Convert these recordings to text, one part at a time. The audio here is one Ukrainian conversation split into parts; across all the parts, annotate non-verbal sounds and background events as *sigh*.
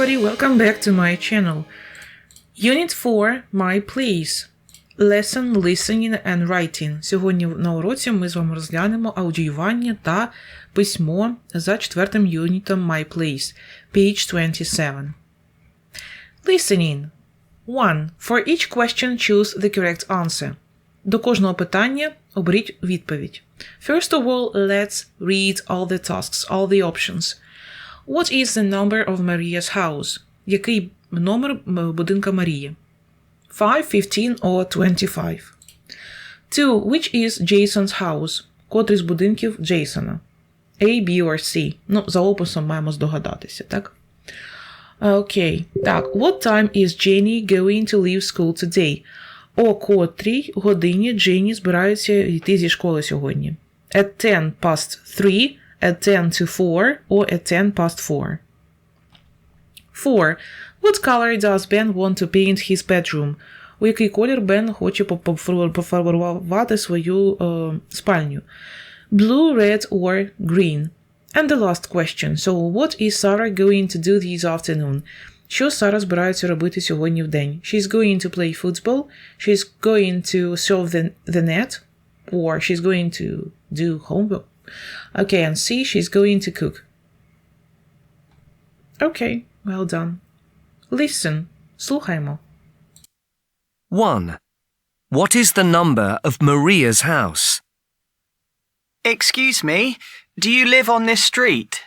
everybody, welcome back to my channel. Unit 4 My Place. Lesson Listening and Writing. Сьогодні на уроці ми з вами розглянемо аудіювання та письмо за четвертим юнітом My Place, page 27. Listening. 1. For each question, choose the correct answer. До кожного питання оберіть відповідь. First of all, let's read all the tasks, all the options. What is the number of Maria's house? Який номер будинка Марії? 5, 15 or 25. 2. Which is Jason's house? Котрий з будинків Джейсона? A, B or C. Ну, за описом маємо здогадатися, так? Окей. Так, what time is Jenny going to leave school today? О котрій годині Дженні збирається йти зі школи сьогодні? At 10 past 3, at 10 to 4, or at 10 past 4. 4. What color does Ben want to paint his bedroom? У який колір Бен хоче поп- пофар- пофарбувати свою е, спальню? Blue, red or green? And the last question. So, what is Sarah going to do this afternoon? Що Сара збирається робити сьогодні в день? She's going to play football, she's going to serve the, the net, or she's going to do homework. Okay, and C, she's going to cook. Okay, well done. Listen, слухаймо. 1. What is the number of Maria's house? Excuse me, do you live on this street?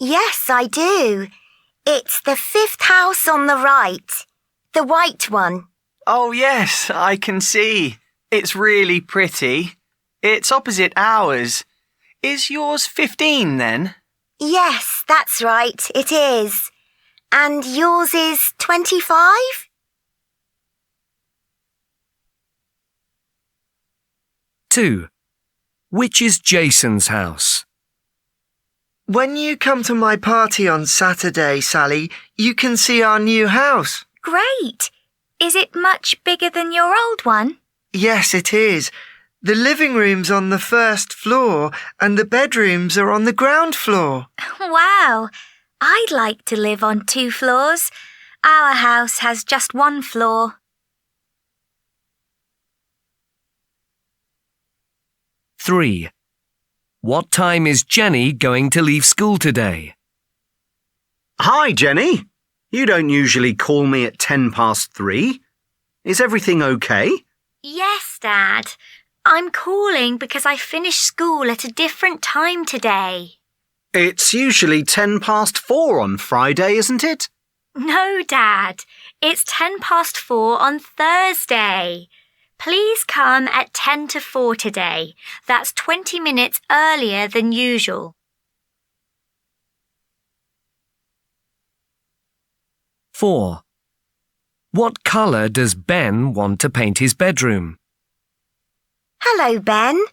Yes, I do. It's the fifth house on the right. The white one. Oh, yes, I can see. It's really pretty. It's opposite ours. Is yours 15 then? Yes, that's right, it is. And yours is 25? Two. Which is Jason's house? When you come to my party on Saturday, Sally, you can see our new house. Great. Is it much bigger than your old one? Yes, it is. The living room's on the first floor and the bedrooms are on the ground floor. *laughs* Wow. I'd like to live on two floors. Our house has just one floor. 3. What time is Jenny going to leave school today? Hi, Jenny. You don't usually call me at ten past three. Is everything okay? Yes, Dad. I'm calling because I finished school at a different time today. It's usually ten past four on Friday, isn't it? No, Dad. It's ten past four on Thursday. Please come at ten to four today. That's 20 minutes earlier than usual. 4. What colour does Ben want to paint his bedroom? Hello, Ben.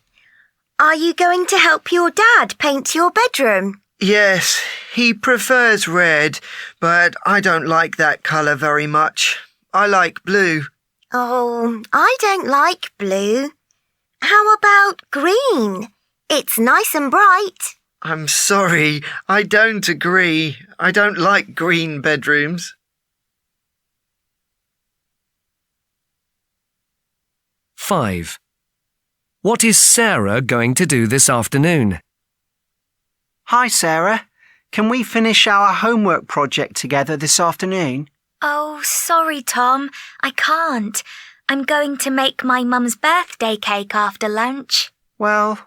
Are you going to help your dad paint your bedroom? Yes, he prefers red, but I don't like that colour very much. I like blue. Oh, I don't like blue. How about green? It's nice and bright. I'm sorry, I don't agree. I don't like green bedrooms. 5. What is Sarah going to do this afternoon? Hi, Sarah. Can we finish our homework project together this afternoon? Oh, sorry, Tom. I can't. I'm going to make my mum's birthday cake after lunch. Well,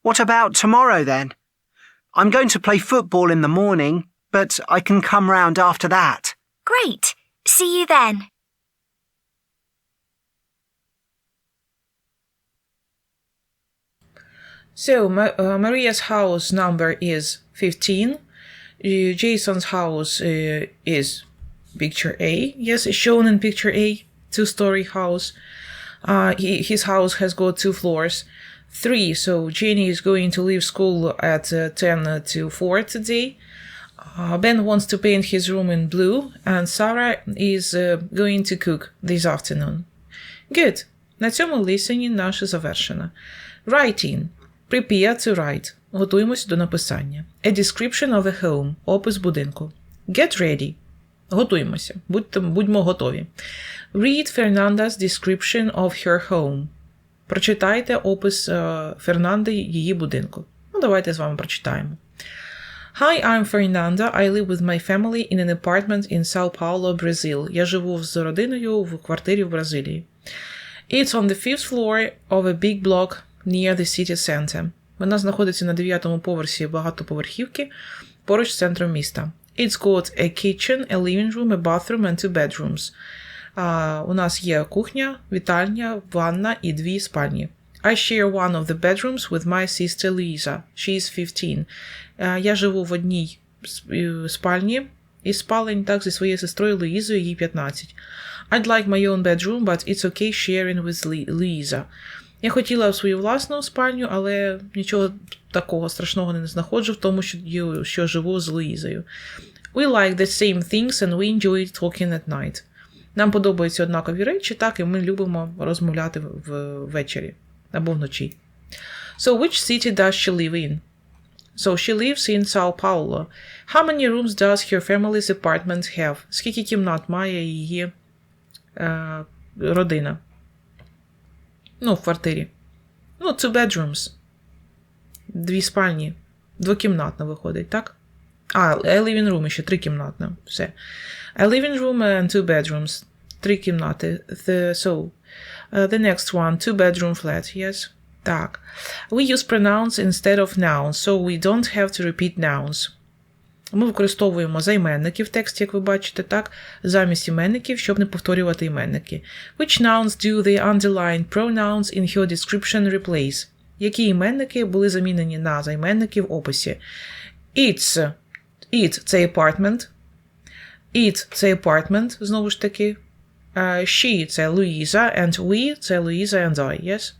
what about tomorrow then? I'm going to play football in the morning, but I can come round after that. Great. See you then. So, Ma- uh, Maria's house number is 15. Uh, Jason's house uh, is picture A. Yes, it's shown in picture A, two story house. Uh, he, his house has got two floors. Three, so Jenny is going to leave school at uh, 10 to 4 today. Uh, ben wants to paint his room in blue, and Sarah is uh, going to cook this afternoon. Good. На цьому listening наше завершено. Writing. Prepare to write. Готуємось до написання. A description of a home. Опис будинку. Get ready. Готуємося. Будьте, будьмо готові. Read Fernanda's description of her home. Прочитайте опис е, Фернанди її будинку. Ну, давайте з вами прочитаємо. Hi, I'm Fernanda. I live with my family in an apartment in Sao Paulo, Brazil. Я живу з родиною в квартирі в Бразилії. It's on the fifth floor of a big block near the city center. Вона знаходиться на дев'ятому поверсі багатоповерхівки поруч з центром міста. It's got a kitchen, a living room, a bathroom and two bedrooms. А, у нас є кухня, вітальня, ванна і дві спальні. I share one of the bedrooms with my sister Lisa. She is 15. Е, Я живу в одній е, спальні із спалень, так, зі своєю сестрою Луїзою, їй 15. I'd like my own bedroom, but it's okay sharing with Li- Lisa. Я хотіла свою власну спальню, але нічого такого страшного не знаходжу в тому, що, що живу з Луїзою. We like the same things and we enjoy talking at night. Нам подобаються однакові речі, так, і ми любимо розмовляти ввечері або вночі. So, which city does she live in? So, she lives in Sao Paulo. How many rooms does her family's apartment have? Скільки кімнат має її е, родина? Ну, в квартирі. Ну, two bedrooms. Дві спальні. Двокімнатна виходить, так? А, a living room ще трикімнатна. Все. A living room and two bedrooms. Три кімнати. The, so, uh, the next one, two bedroom flat, yes? Так. We use pronouns instead of nouns, so we don't have to repeat nouns. Ми використовуємо займенники в тексті, як ви бачите, так, замість іменників, щоб не повторювати іменники. Which nouns do the underlined pronouns in her description replace? Які іменники були замінені на займенники в описі? It's. It – це apartment. It – це apartment, знову ж таки. Uh, she – це Louisa, and we – це Louisa and I, yes?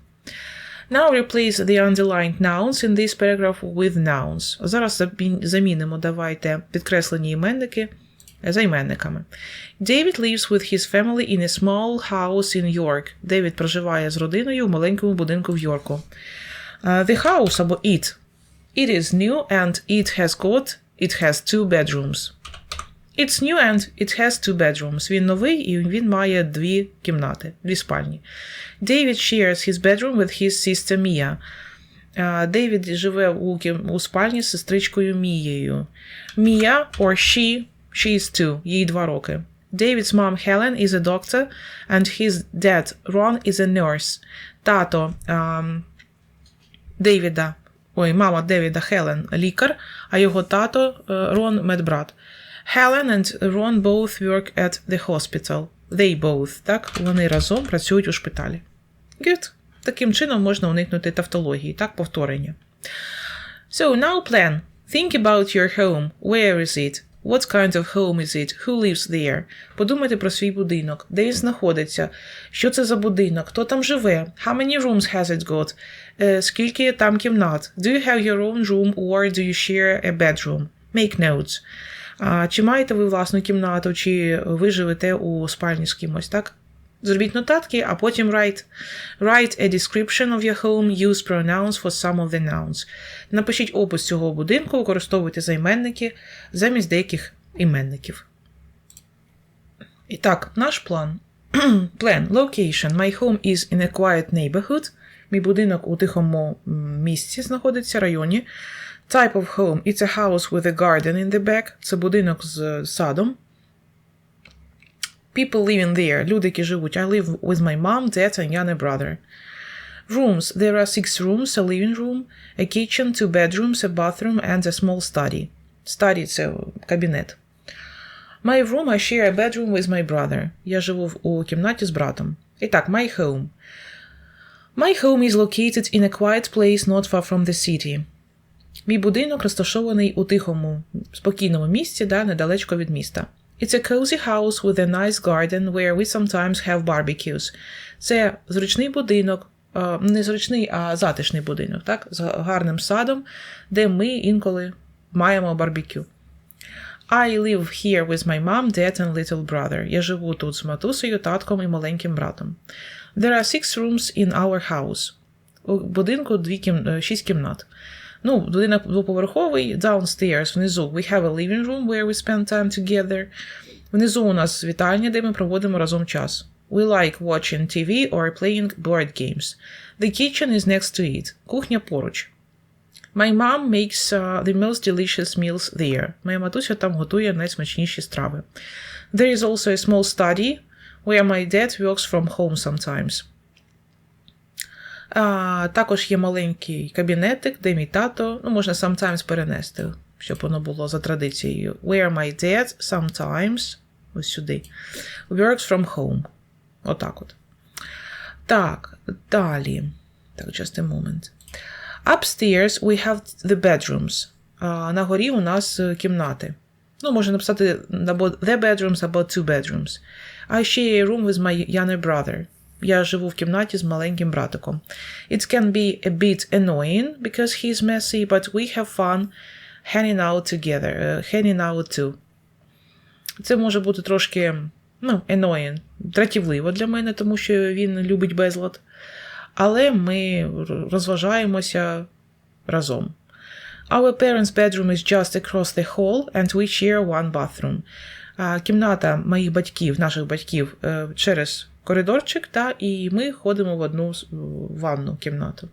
Now replace the underlined nouns in this paragraph with nouns. Зараз замін- замінимо, давайте, підкреслені іменники займенниками. David lives with his family in a small house in York. Девід проживає з родиною в маленькому будинку в Йорку. Uh, the house або it. It is new and it has got, it has two bedrooms. It's new and it has two bedrooms. Він новий і він має дві кімнати, дві спальні. David shares his bedroom with his sister Mia. Е, Дейвід живе у, у спальні з сестричкою Мією. Mia or she, she is two, їй два роки. David's mom Helen is a doctor and his dad Ron is a nurse. Тато ем, Дейвіда, ой, мама Девіда Хелен лікар, а його тато е, Рон медбрат. Helen and Ron both work at the hospital. They both, так? Вони разом працюють у шпиталі. Good. Таким чином можна уникнути тавтології, так, повторення. So now plan. Think about your home. Where is it? What kind of home is it? Who lives there? Подумайте про свій будинок. Де він знаходиться? Що це за будинок? Хто там живе? How many rooms has it got? Е, скільки там кімнат? Do you have your own room or do you share a bedroom? Make notes. Чи маєте ви власну кімнату, чи ви живете у спальні з кимось, так? Зробіть нотатки, а потім write. Write a description of your home, use pronouns for some of the nouns. Напишіть опис цього будинку, використовуйте займенники замість деяких іменників. І так, наш план. *clears throat* Plan. Location. My home is in a quiet neighborhood. Мій будинок у тихому місці знаходиться, районі. Type of home. It's a house with a garden in the back. Це будинок з садом. People living there. Люди, які живуть. I live with my mom, dad and younger brother. Rooms. There are six rooms, a living room, a kitchen, two bedrooms, a bathroom and a small study. Study – це кабінет. My room, I share a bedroom with my brother. Я живу в- у кімнаті з братом. І так, my home. My home is located in a quiet place not far from the city. Мій будинок розташований у тихому, спокійному місці, да, недалечко від міста. It's a cozy house with a nice garden where we sometimes have barbecues. Це зручний будинок, не зручний, а затишний будинок, так? З гарним садом, де ми інколи маємо барбекю. I live here with my mom, dad and little brother. Я живу тут з матусею, татком і маленьким братом. There are six rooms in our house. У будинку дві кім... е, шість кімнат. Ну, будинок двоповерховий, downstairs, внизу. We have a living room where we spend time together. Внизу у нас вітальня, де ми проводимо разом час. We like watching TV or playing board games. The kitchen is next to it. Кухня поруч. My mom makes uh, the most delicious meals there. Моя матуся там готує найсмачніші страви. There is also a small study where my dad works from home sometimes. А, також є маленький кабінетик, де мій тато, ну, можна sometimes перенести, щоб воно було за традицією. Where my dad sometimes, ось сюди, works from home. Отак от. Так, далі. Так, just a moment. Upstairs we have the bedrooms. А, на горі у нас е, кімнати. Ну, можна написати або the bedrooms, або two bedrooms. I share a room with my younger brother. Я живу в кімнаті з маленьким братиком. It can be a bit annoying because he's messy, but we have fun hanging out together. uh, hanging out too. Це може бути трошки ну, annoying, дратівливо для мене, тому що він любить безлад. Але ми розважаємося разом. Our parents' bedroom is just across the hall, and we share one bathroom. Кімната моїх батьків, наших батьків, е, через коридорчик, та, і ми ходимо в одну ванну кімнату.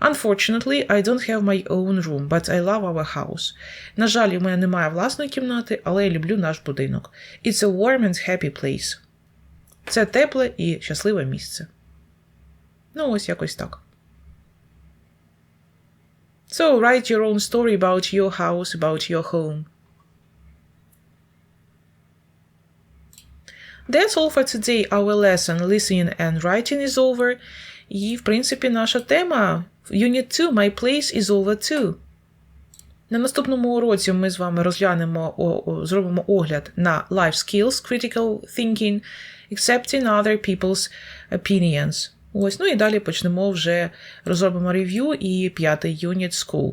Unfortunately, I don't have my own room, but I love our house. На жаль, у мене немає власної кімнати, але я люблю наш будинок. It's a warm and happy place. Це тепле і щасливе місце. Ну, ось якось так. So, write your own story about your house, about your home. That's all for today. Our lesson listening and writing is over. І, в принципі, наша тема Unit 2 My place is over too. На наступному уроці ми з вами розглянемо, зробимо огляд на life skills, critical thinking, accepting other people's opinions. Ось, ну і далі почнемо вже розробимо рев'ю і п'ятий юніт school.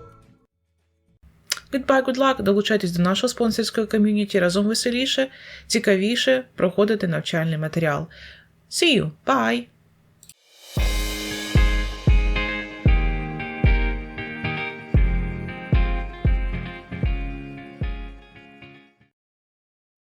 Goodbye, good luck! Долучайтесь до нашого спонсорського ком'юніті разом веселіше, цікавіше проходити навчальний матеріал. See you! Bye!